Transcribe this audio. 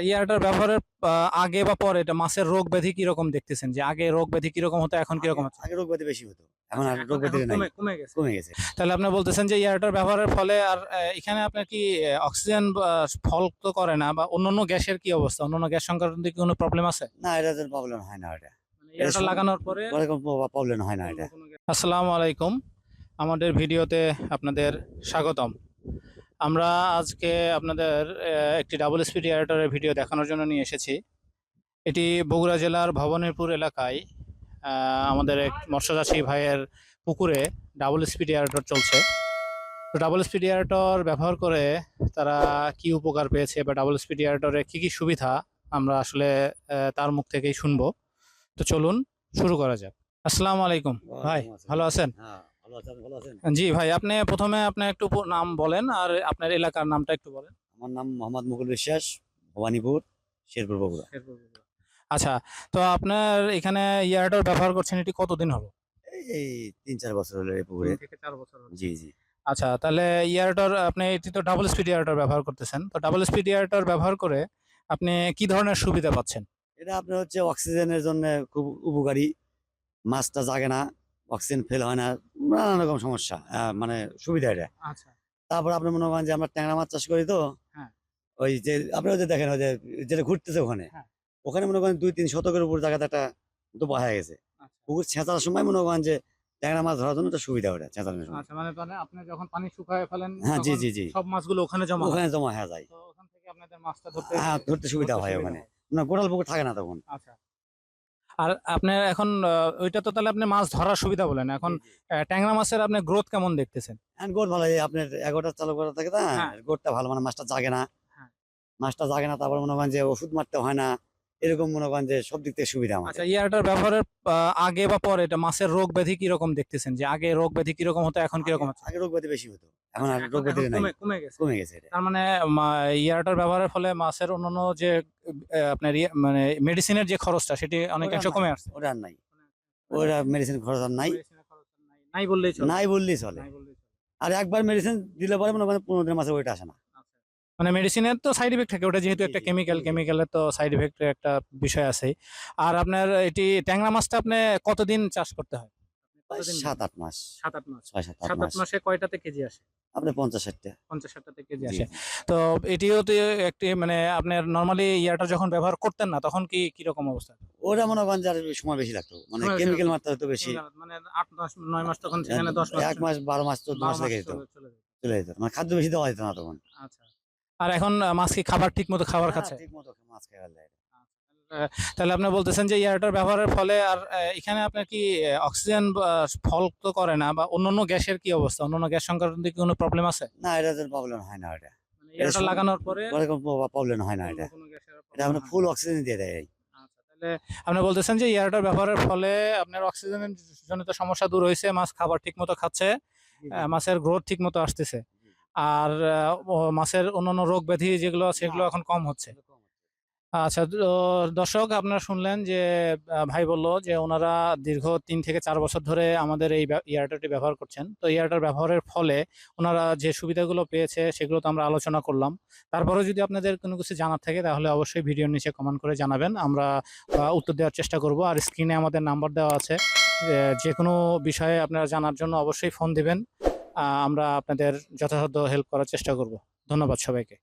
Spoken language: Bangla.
ইয়ারটার ব্যবহারের আগে বা পরে এটা মাছের রোগ ব্যাধি কীরকম দেখতেছেন? যে আগে রোগ ব্যাধি কীরকম হতো এখন কীরকম হচ্ছে? আগে রোগ ব্যাধি বেশি হতো। এখন আর রোগ ব্যাধি নাই। কমে- গেছে। কমে গেছে। তাহলে আপনি বলতেছেন যে ইয়ারটার ব্যবহারের ফলে আর এখানে আপনার কি অক্সিজেন ফল তো করে না বা অন্যান্য গ্যাসের কি অবস্থা? অন্যান্য গ্যাস সংক্রান্ত কি কোনো প্রবলেম আছে? না এটা প্রবলেম হয় না এটা। ইয়ারটা লাগানোর পরে প্রবলেম হয় না এটা। আসসালামু আলাইকুম। আমাদের ভিডিওতে আপনাদের স্বাগতম। আমরা আজকে আপনাদের একটি ডাবল স্পিড এয়ারটারের ভিডিও দেখানোর জন্য নিয়ে এসেছি। এটি বগুড়া জেলার ভবানীপুর এলাকায় আমাদের এক মৎস্যচাষী ভাইয়ের পুকুরে ডাবল স্পিড এয়ারটর চলছে। তো ডাবল স্পিড এয়ারটর ব্যবহার করে তারা কি উপকার পেয়েছে বা ডাবল স্পিড এয়ারটরে কি কি সুবিধা আমরা আসলে তার মুখ থেকেই শুনব। তো চলুন শুরু করা যাক। আসসালামু আলাইকুম। ভাই ভালো আছেন? জি ভাই আপনি প্রথমে আপনি একটু নাম বলেন আর আপনার এলাকার নামটা একটু বলেন। আমার নাম মোহাম্মদ মুকুল বিশ্বাস ভবানীপুর শেরপুর বগুড়া। আচ্ছা তো আপনার এখানে ইয়ারটার ব্যবহার করছেন এটি কতদিন হলো? এই- এই তিন চার বছর হলো এই পুকুরে। চার বছর জি জি। আচ্ছা তাহলে ইয়ারটার আপনি এটি তো ডাবল স্পিড ইয়ারটার ব্যবহার করতেছেন। তো ডাবল স্পিড ইয়ারটার ব্যবহার করে আপনি কি ধরনের সুবিধা পাচ্ছেন? এটা আপনার হচ্ছে অক্সিজেনের জন্য খুব উপকারী। মাছটা জাগে না অক্সিজেন ফেল হয় না নানান রকম সমস্যা মানে সুবিধা এটা। আচ্ছা। তারপর আপনি মনে করেন যে আমরা ট্যাংরা মাছ চাষ করি তো হ্যাঁ। ওই যে আপনারা যে দেখেন ওই যে যেটা ঘুরতেছে ওখানে হ্যাঁ। ওখানে মনে করেন দুই তিন শতকের উপর জায়গাতে একটা ডোবা হয়ে গেছে। পুকুর ছেঁচার সময় মনে করেন যে ট্যাংরা মাছ ধরার জন্য একটা সুবিধা ওটা ছেঁচানোর সময়। আচ্ছা মানে আপনি যখন পানি শুকায় ফেলেন হ্যাঁ জি জি জি। সব মাছগুলো ওখানে জমা। ওখানে জমা হয়ে যায়। তো ওখান থেকে আপনাদের মাছটা ধরতে হ্যাঁ ধরতে সুবিধা হয় ওখানে। না গোটাল পুকুর থাকে না তখন। আচ্ছা। আর আপনি এখন ওইটা তো তাহলে আপনি মাছ ধরার সুবিধা বলেন। এখন ট্যাংরা মাছের আপনি গ্রোথ কেমন দেখতেছেন? হ্যাঁ গোট ভালো এই আপনার এগারোটা চালু করা থাকে না হ্যাঁ। গোটটা ভালো মানে মাছটা জাগে না। হ্যাঁ। মাছটা জাগে না তারপর মনে হয় যে ওষুধ মারতে হয় না। এরকম মনে করেন যে সব দিক থেকে সুবিধা আমাদের। আচ্ছা ইয়ারটার ব্যবহারের আগে বা পরে এটা মাছের রোগ ব্যাধি কীরকম দেখতেছেন? যে আগে রোগ ব্যাধি কীরকম হতো এখন কীরকম হচ্ছে? আগে রোগ ব্যাধি বেশি হতো। এখন আর রোগ ব্যাধি নাই। কমে- গেছে। কমে গেছে তার মানে ইয়ারটার ব্যবহারের ফলে মাছের অন্যান্য যে আপনার ইয়ে- মানে মেডিসিনের যে খরচটা সেটি অনেকাংশ কমে আসছে। ওটা আর নাই। ওটা মেডিসিন খরচ আর নাই। নাই। বললেই চলে। নাই বললেই চলে। আর একবার মেডিসিন দিলে পরে মনে করেন পনেরো দিন মাসে ওইটা আসে না। আচ্ছা। মানে মেডিসিনের তো সাইড ইফেক্ট থাকে ওটা যেহেতু একটা কেমিক্যাল। কেমিক্যালের তো সাইড ইফেক্টের একটা বিষয় আছে আর আপনার এটি ট্যাংরা মাছটা আপনি কতদিন চাষ করতে হয়? সাত আট মাস। সাত আট মাস। সাত আট সাত আট মাস। মাসে কয়টাতে কেজি আসে? আপনার পঞ্চাশ ষাটটা পঞ্চাশ ষাটটাতে কেজি আসে তো এটিও তো একটি মানে আপনার নর্মালি ইয়ারটা যখন ব্যবহার করতেন না তখন কি কীরকম অবস্থা? ওটা মনে করেন যে আর সময় বেশি লাগতো। মানে বেশি কেমিক্যাল মারতে হতো বেশি। মানে আট দশ নয় মাস তখন সেখানে দশ মাস এক মাস বারো মাস চোদ্দ মাস লেগে যেত। চলে- চলে যেত। চলে যেত। মানে খাদ্য বেশি দেওয়া যেত না তখন। আচ্ছা। আর এখন মাছ কি খাবার ঠিক মতো খাবার খাচ্ছে ঠিক মতো মাছ খেয়ে তাহলে আপনি বলতেছেন যে ইয়ারটার ব্যবহারের ফলে আর এখানে আপনার কি অক্সিজেন ফল তো করে না বা অন্যান্য গ্যাসের কি অবস্থা? অন্যান্য গ্যাস সংক্রান্ত কি কোনো প্রবলেম আছে? না এটা প্রবলেম হয় না এটা। মানে ইয়ারটা সম- লাগানোর পরে প্রবলেম হয় না এটা। এটা আমরা ফুল অক্সিজেন দিয়ে দেয় আচ্ছা, তাহলে আপনি বলতেছেন যে ইয়ারটার ব্যবহারের ফলে আপনার অক্সিজেনের জনিত সমস্যা দূর হয়েছে মাছ খাবার ঠিক মতো খাচ্ছে মাছের গ্রোথ ঠিক মতো আসতেছে। আর মাছের অন্যান্য রোগ ব্যাধি যেগুলো আছে সেগুলো এখন কম হচ্ছে। আচ্ছা তো দর্শক আপনারা শুনলেন যে ভাই বলল যে ওনারা দীর্ঘ তিন থেকে চার বছর ধরে আমাদের এই ইয়ারটারটি ব্যবহার করছেন। তো ইয়ারটার ব্যবহারের ফলে ওনারা যে সুবিধাগুলো পেয়েছে সেগুলো তো আমরা আলোচনা করলাম। তারপরেও যদি আপনাদের কোনো কিছু জানার থাকে তাহলে অবশ্যই ভিডিওর নিচে কমেন্ট করে জানাবেন। আমরা উত্তর দেওয়ার চেষ্টা করব। আর স্ক্রিনে আমাদের নাম্বার দেওয়া আছে। যে- কোনো বিষয়ে আপনারা জানার জন্য অবশ্যই ফোন দিবেন। আমরা আপনাদের যথাসাধ্য হেল্প করার চেষ্টা করব। ধন্যবাদ সবাইকে।